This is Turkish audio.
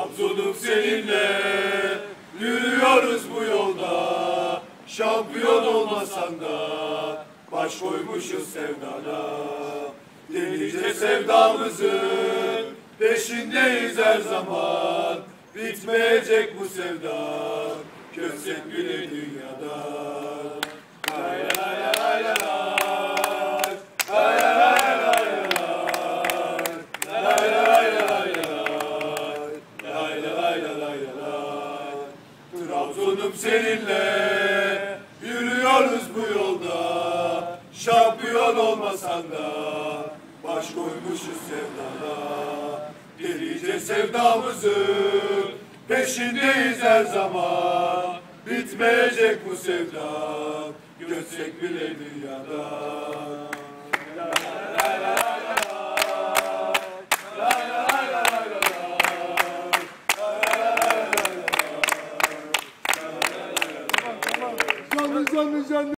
Hamzoluk seninle. Yürüyoruz bu yolda. Şampiyon olmasan da Baş koymuşuz sevdana. Delice sevdamızın Peşindeyiz her zaman. Bitmeyecek bu sevda. Kösek bile dünyada. Trabzon'um seninle Yürüyoruz bu yolda. Şampiyon olmasan da Baş koymuşuz sevdana. Delice sevdamızın Peşindeyiz her zaman. Bitmeyecek bu sevda Görsek bile dünyada Canlı canlı canlı.